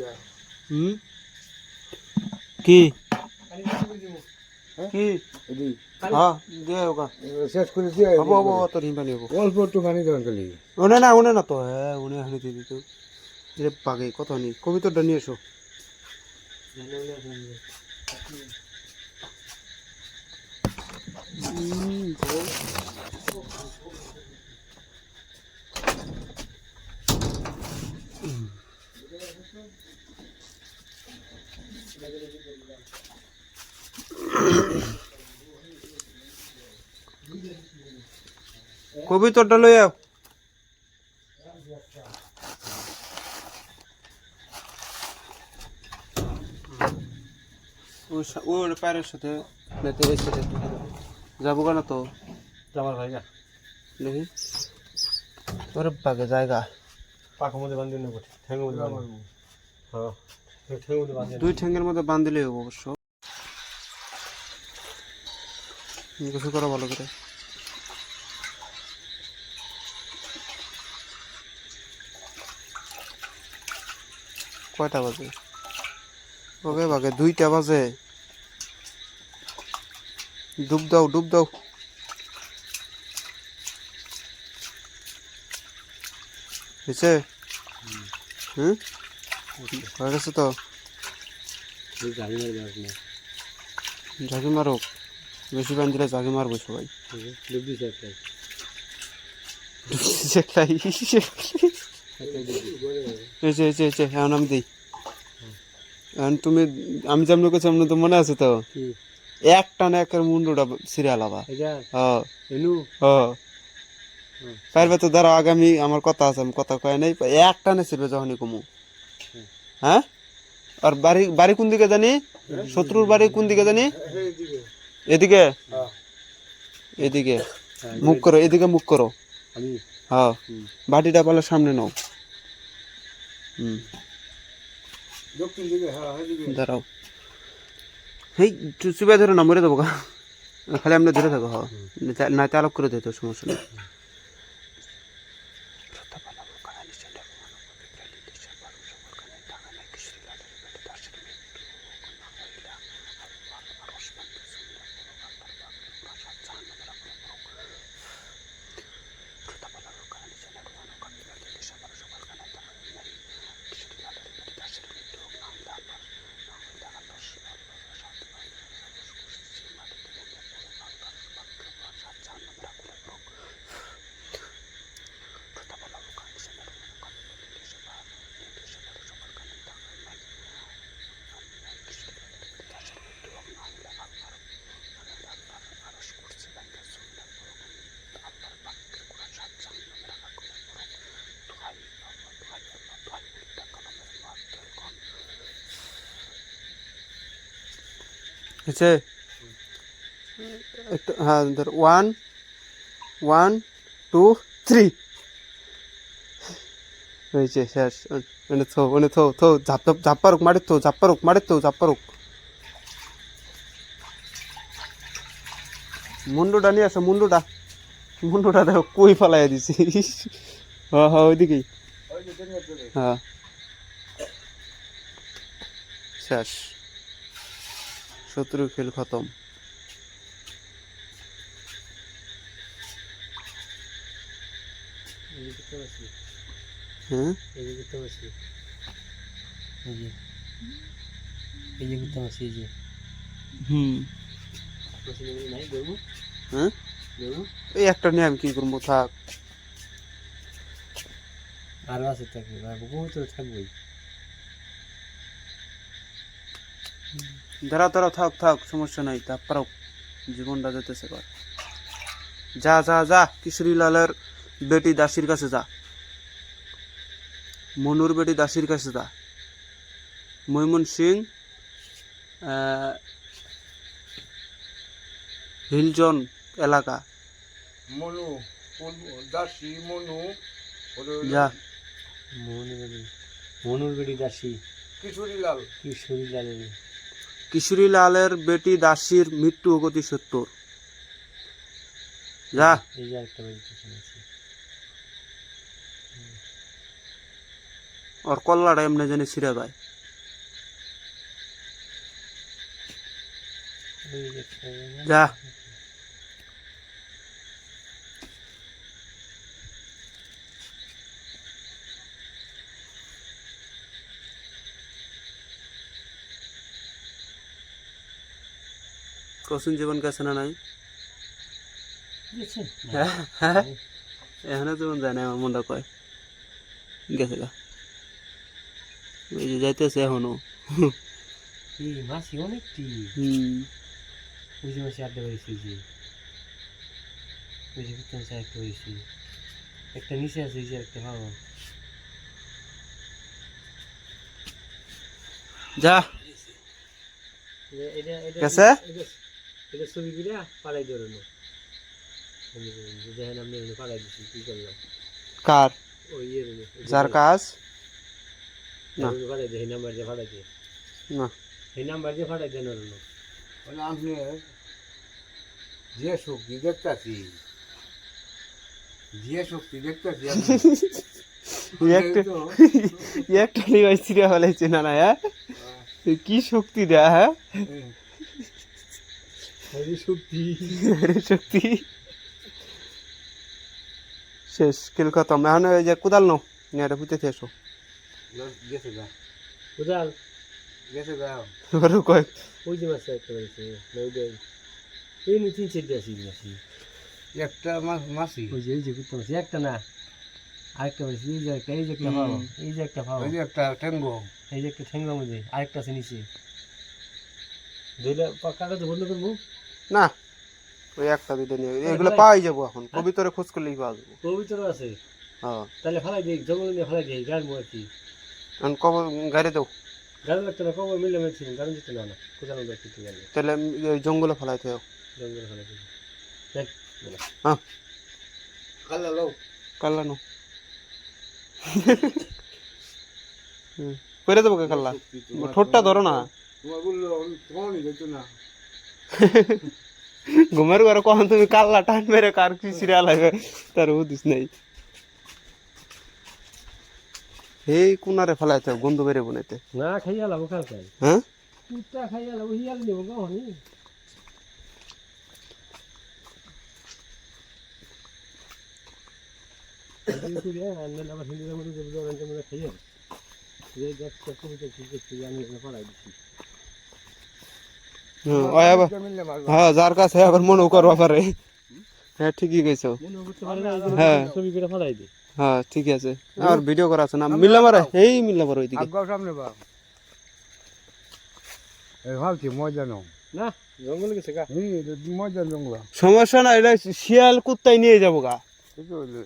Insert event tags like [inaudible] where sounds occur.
যা। হুম? কি? হ্যাঁ? কি? হ্যাঁ দিয়ে ওকা। শেষ করে দিয়ে হব হব তোর হিম পানি হব। অল্প একটু পানি দেবেন খালি। উনে না উনে না তো। হ্যাঁ হানি দিত রে পাগে কত নি কবিতাটা নিয়ে এসো কবিতাটা লই আও। ওর পায়ের সাথে নেতের এই সাথে যাব কেন তো? যাবার ভাই যা দেখি। ওরে বাগে জায়গা। পাখা মধ্যে বান্ধি নেব ঠ্যাঙ্গের মধ্যে দুই ঠ্যাঙ্গের মধ্যে বান্ধিলে হব অবশ্য। কিছু করো ভালো করে। কয়টা বাজে? ওকে বাগে দুইটা বাজে। ডুব দাও ডুব দাও। হয়েছে হুম? হয়ে গেছে তো? ঝাঁকি মারো বেশি পানি দিলে ঝাঁকি মারবো সবাই। এখন আমি দিই। এখন তুমি আমি যেমন করছি এমন তো মনে আছে তো? এক টানে একের মুন্ডুটা সিরিয়াল আবা এটা হ্যাঁ পারবে তো ধরো আগামী আমার কথা আছে আমি কথা কয় নাই। এক টানে ছিড়বে যখনই কমু। হ্যাঁ? আর বাড়ি বাড়ি কোন দিকে জানি? শত্রুর বাড়ি কোন দিকে জানি? এদিকে? হ্যাঁ এদিকে। মুখ করো এদিকে মুখ করো। হ্যাঁ। বাটিটা পালে সামনে নাও। হুম। হ্যাঁ এদিকে। দাঁড়াও। হেই চুপে ধরে না মরে দেবো খালি আপনি ধরে থাকো হ্যাঁ। না চালক করে দিতে সমস্যা নেই। একটু হ্যাঁ ধর ওয়ান ওয়ান টু থ্রি হয়েছে, শেষ। মানে থো মানে থো থো, ঝাপ ঝাপ ঝাপ পারুক মারে তো ঝাপ পারুক মারে তো ঝাপ পারুক মুন্ডুটা নিয়ে আসো মুন্ডুটা মুন্ডুটা দেখো, কই ফেলাই দিছি। হ্যাঁ হ্যাঁ ওইদিকেই। হ্যাঁ। শেষ। শত্রু খেল খতম। হ্যাঁ? হুম। হ্যাঁ? এই একটা নিয়ে আমি কি করব? থাক। আরও আছে থাকবে বহুত থাকবেই। দাঁড়াও দাঁড়াও থাক থাক সমস্যা নাই তারপরেও জীবনটা যেতেছে কর যা যা যা কিশোরী লালের বেটি দাসির কাছে যা। মনুর বেটি দাসির কাছে যা। মৈমন সিং হিলজন এলাকা। মনু দাসী মনু। যা। মনুর মনুর বেটি দাসী। কিশোরী লাল। কিশোরী লালের বেটি দাসির মৃত্যু অগতি সত্তর। যা। ওর কল্লাটা এমনি জানি ছিঁড়ে যায়। যে। কসুন জীবন কাছে না নাই? হ্যাঁ হ্যাঁ। এখানে জীবন যায় না আমার মনটা কয়। গেছে গা। ওই যে যাইতেছে এখনও। মাছি অনেকটি হুম। ওই যে মাছি আড্ডা হয়েছে যে। ওই একটা হয়েছে একটা নিচে আছে এই যে একটা ভালো যা। গেছে? এটা- ছবি করে পালাই ধরে নো দেখেন আপনি এখানে পালাই দিচ্ছি কি করলাম? কার? ওই ইয়ে যার কাজ? না। পালাই দিয়ে এই নাম্বার দিয়ে পালাই দিয়ে না। এই নাম্বার দিয়ে পালাই দেন ওর মানে আপনি যে শক্তি দেখতেছি যে শক্তি দেখতেছি [laughs] একটা লিবাই ছিঁড়ে ফেলাইছে না না হ্যাঁ? এই কি শক্তি দেয়া হ্যাঁ। শক্তি। শেষ খেল খতম। এখন ওই যে কোদাল নো এটা পুঁতে এসো কয় ওই যে মাছটা একটা রয়েছে ওই যে এই নি তিন চারটে আছে মাছি। একটা মাছ মাছি? ওই যে এই যে কুত্তা মাছি একটা না। আরেকটা মাছি এই যে একটা এই যে একটা পাবো এই যে একটা পাবো যে একটা ঠেঙ্গো এই যে একটা ঠেঙ্গা মধ্যে আরেকটা আছে নিচে। দুইটা কাগজ বন্ধ করব। না ওই একটা দুইটা নিয়ে। এগুলো পাওয়াই যাব এখন। কবিতরে খোঁজ করলেই পাওয়া যাব। পবিত্র আছে। হ্যাঁ। তাহলে ফালাই দিই জঙ্গল নিয়ে ফালাই দিই গাড়ি আর কি এখন কব গাড়ি দাও। গাড়ি লাগতো না কবে মিলে গাড়ি যেত না না। কোথাও না কিছু গেলে। তাহলে ওই জঙ্গলে ফেলাইতে হবে জঙ্গল ফালাই দিই। দেখ হ্যাঁ। করে দেবো কে কাল্লা? ঠোঁটটা ধরো না। তোমার বলল তোমারই যেত না। ঘুমের ঘরে কখন তুমি কাল্লা টান মেরে কার কি সিরিয়াল হবে তার বুঝিস নাই। এই কোনারে ফেলাইতে গন্ধ বেড়ে বনাইতে। না খাইয়া লাভ কাল খাই হ্যাঁ? কুত্তা খাইয়া লাভ হিয়াল নিব মধ্যে খাইয়া যে দেখতে কবিতা ঠিক আছে আমি পড়াই দিচ্ছি হ্যাঁ, হ্যাঁ যার কাছে আবার মনেও করবা পারে। হ্যাঁ ঠিকই কইছো। মনে হ্যাঁ। ছবি করে ফলাই দিই। হ্যাঁ ঠিক আছে। আর ভিডিও করা আছে না? মিল্লা মারে এই মিল্লা মারো ওইদিকে। আগাও সামনে বা এই ভাবছি মজা নাও না জঙ্গলে গেছে গা। এই মজা জঙ্গলা। সমস্যা না এটা শিয়াল কুত্তাই নিয়ে যাব গা। ঠিক আছে